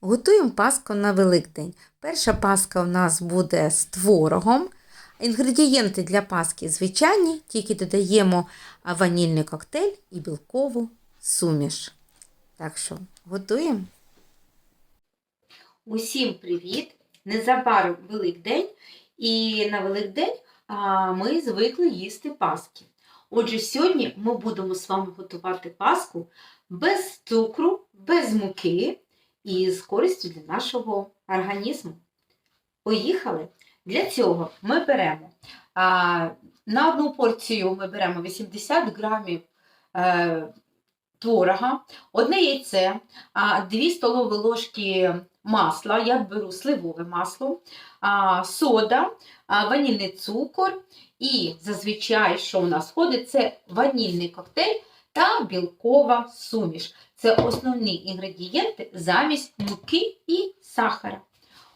Готуємо паску на Великдень. Перша паска у нас буде з творогом. Інгредієнти для паски звичайні, тільки додаємо ванільний коктейль і білкову суміш. Так що готуємо. Усім привіт! Незабаром Великдень, і на Великдень ми звикли їсти паски. Отже, сьогодні ми будемо з вами готувати паску без цукру, без муки і з користю для нашого організму. Поїхали! Для цього ми беремо а, на одну порцію ми беремо 80 грамів е, творога, одне яйце, а, 2 столові ложки масла, я беру сливове масло, а, сода, а, ванільний цукор і зазвичай, що у нас входить, це ванільний коктейль та білкова суміш. Це основні інгредієнти замість муки і сахара.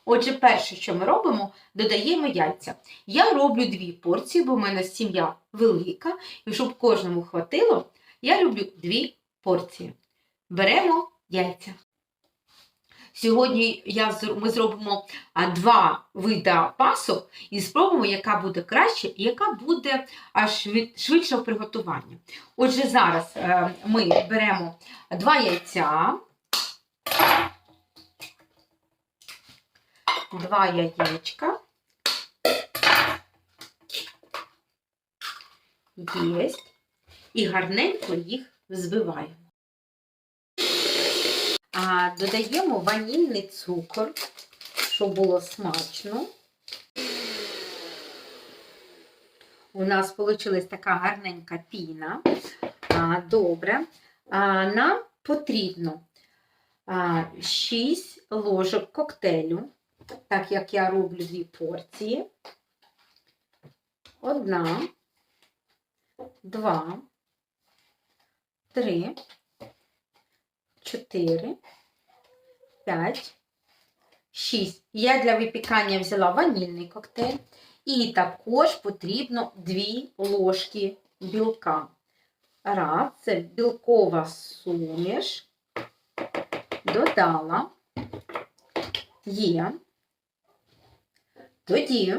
Отже, перше, що ми робимо, додаємо яйця. Я роблю дві порції, бо в мене сім'я велика, і щоб кожному хватило, я роблю дві порції. Беремо яйця. Сьогодні я, ми зробимо два вида пасок і спробуємо, яка буде краще і яка буде швидше в приготуванні. Отже, зараз е, ми беремо два яйця, два яєчка. Єсть. І гарненько їх взбиваємо. Додаємо ванільний цукор, щоб було смачно. У нас вийшла така гарненька піна. Добре. Нам потрібно а, 6 ложок коктейлю, так як я роблю дві порції. Одна, два, три, чотири, п'ять, шість. Я для випікання взяла ванільний коктейль. І також потрібно 2 ложки білка. Раз, це білкова суміш. Додала. Є. Тоді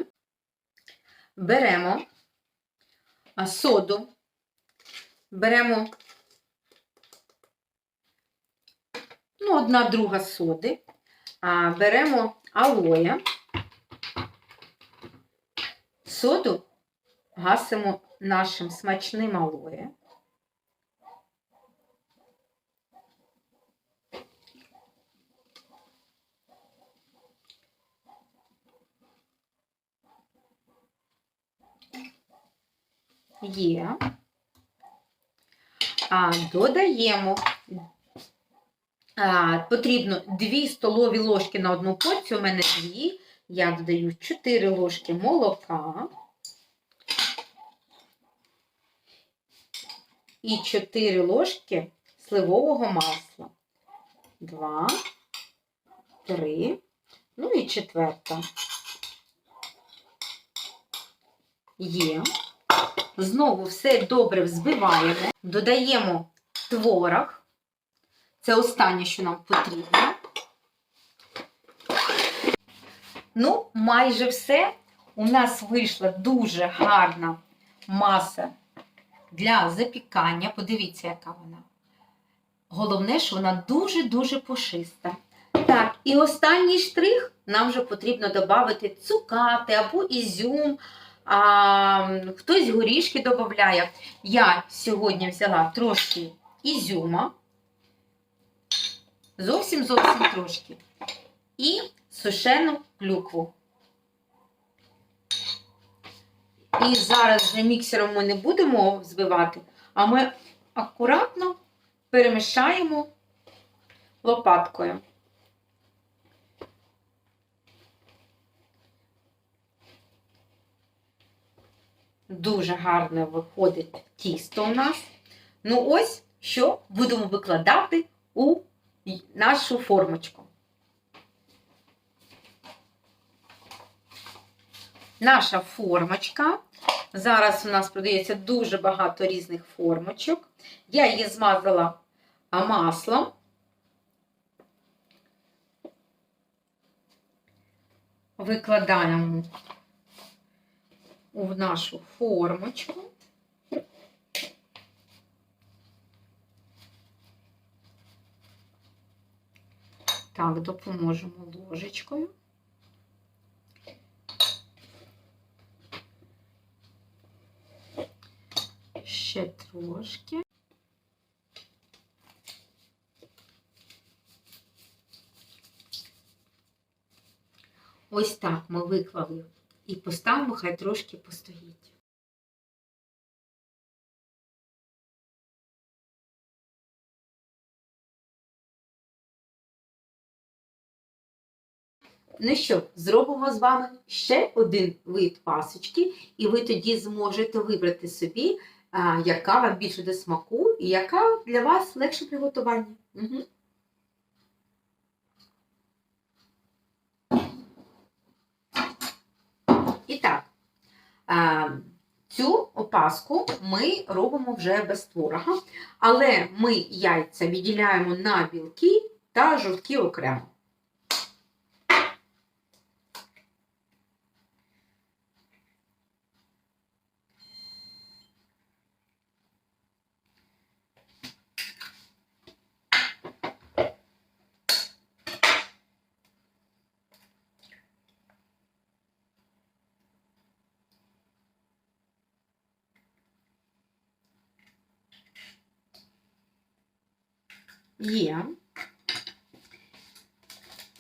беремо соду, беремо ну, одна друга соди, а, беремо алоє, соду гасимо нашим смачним алоє. Є. А, додаємо потрібно 2 столові ложки на одну порцію, у мене 2. Я додаю 4 ложки молока і 4 ложки сливового масла. 2, 3, ну і четверта. Є. Знову все добре взбиваємо. Додаємо творог. Це останнє, що нам потрібно. Ну, майже все. У нас вийшла дуже гарна маса для запікання. Подивіться, яка вона. Головне, що вона дуже-дуже пушиста. Так, і останній штрих нам вже потрібно додати цукати або ізюм. А, хтось горішки додає. Я сьогодні взяла трошки ізюма. Зовсім зовсім трошки. І сушену клюкву. І зараз вже міксером ми не будемо взбивати, а ми акуратно перемішаємо лопаткою. Дуже гарно виходить тісто у нас. Ну ось, що будемо викладати у нашу формочку. Наша формочка. Зараз у нас продається дуже багато різних формочок. Я її змазала маслом. викладаємо у нашу формочку. Так, допоможемо ложечкою. Ще трошки. Ось так ми виклали і поставимо, хай трошки постоїть. Ну що, зробимо з вами ще один вид пасочки, і ви тоді зможете вибрати собі, яка вам більше до смаку і яка для вас легше приготування. Угу. І так, цю опаску ми робимо вже без творога, але ми яйця відділяємо на білки та жовтки окремо. Є.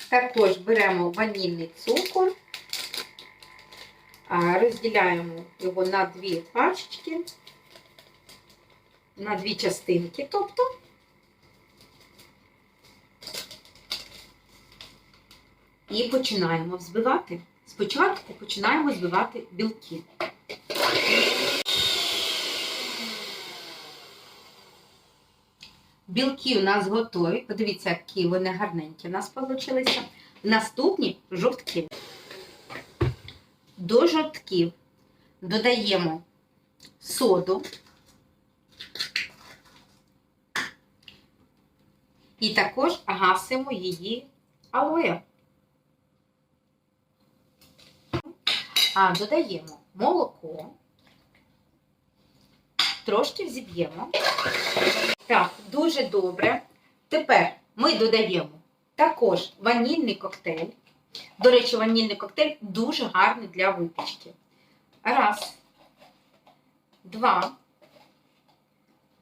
Також беремо ванільний цукор, розділяємо його на дві пачечки, на дві частинки, тобто. І починаємо взбивати. Спочатку починаємо збивати білки. Білки у нас готові. Подивіться, які вони гарненькі у нас вийшли. Наступні жовтки. До жовтків додаємо соду. І також гасимо її алоє. А додаємо молоко. Трошки взіб'ємо. Так, дуже добре. Тепер ми додаємо також ванільний коктейль. До речі, ванільний коктейль дуже гарний для випічки. Раз, два,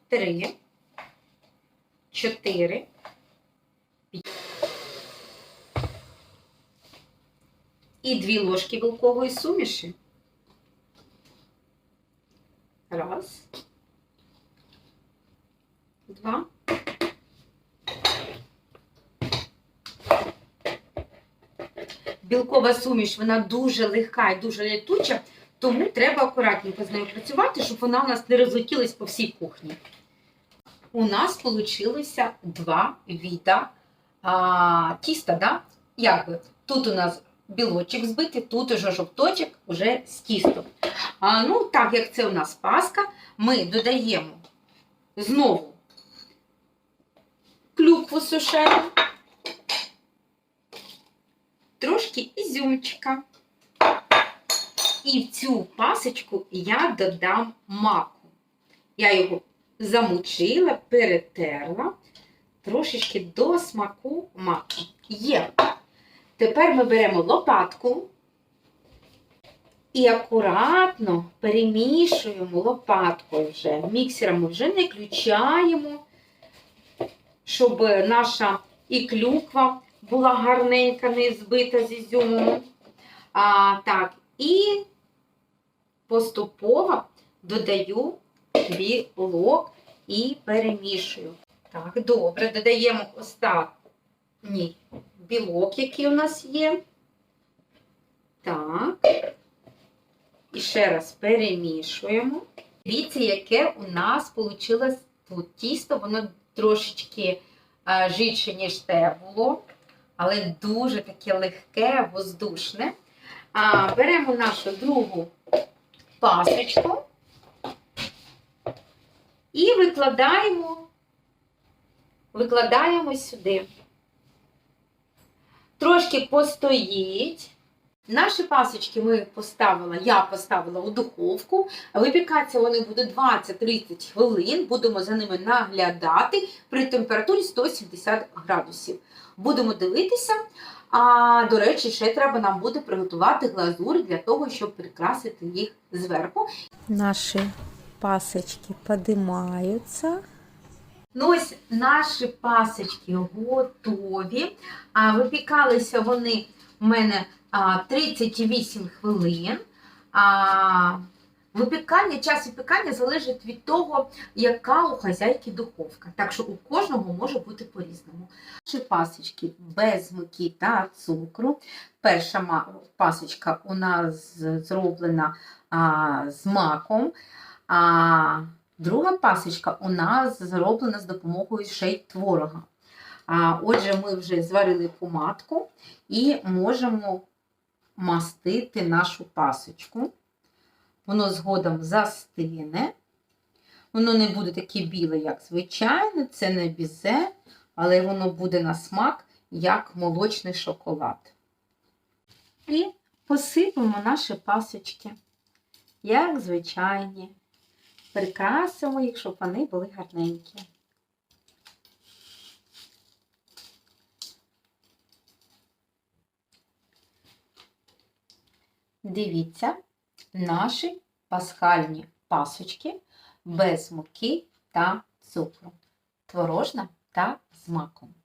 три, чотири. І дві ложки білкової суміші. Раз. Два. Білкова суміш, вона дуже легка і дуже летуча, тому треба акуратненько з нею працювати, щоб вона у нас не розлетілась по всій кухні. У нас вийшло два віда а, тіста. Да? Якби. Тут у нас білочок збитий, тут уже жовточок уже з тістом. А, ну, так як це у нас паска, ми додаємо знову клюкву сушену, трошки ізюмчика. І в цю пасочку я додам маку. Я його замучила, перетерла, трошечки до смаку маку. Є. Тепер ми беремо лопатку і акуратно перемішуємо лопаткою вже. Міксером ми вже не включаємо, щоб наша і клюква була гарненька, не збита з ізюмом. А, так, і поступово додаю білок і перемішую. Так, добре, додаємо останній білок, який у нас є. Так. І ще раз перемішуємо. Дивіться, яке у нас вийшло тут тісто, воно трошечки а, жидше, ніж те було, але дуже таке легке, воздушне. А, Беремо нашу другу пасочку і викладаємо, викладаємо сюди. Трошки постоїть. Наші пасочки ми поставила, я поставила у духовку. Випікатися вони будуть 20-30 хвилин. Будемо за ними наглядати при температурі 170 градусів. Будемо дивитися. А до речі, ще треба нам буде приготувати глазур для того, щоб прикрасити їх зверху. Наши пасочки поднимаются. Ну ось наші пасочки готові. А, випікалися вони у мене 38 хвилин. Випікання, час випікання залежить від того, яка у хазяйки духовка. Так що у кожного може бути по-різному. Наші пасочки без муки та цукру. Перша пасочка у нас зроблена а, з маком. А Друга пасочка у нас зроблена з допомогою ще й творога. А, отже, ми вже зварили помадку і можемо мастити нашу пасочку. Воно згодом застине. Воно не буде таке біле, як звичайне, це не бізе, але воно буде на смак, як молочний шоколад. І посипемо наші пасочки, як звичайні прикрасимо їх, щоб вони були гарненькі. Дивіться наші пасхальні пасочки без муки та цукру, творожна та з маком.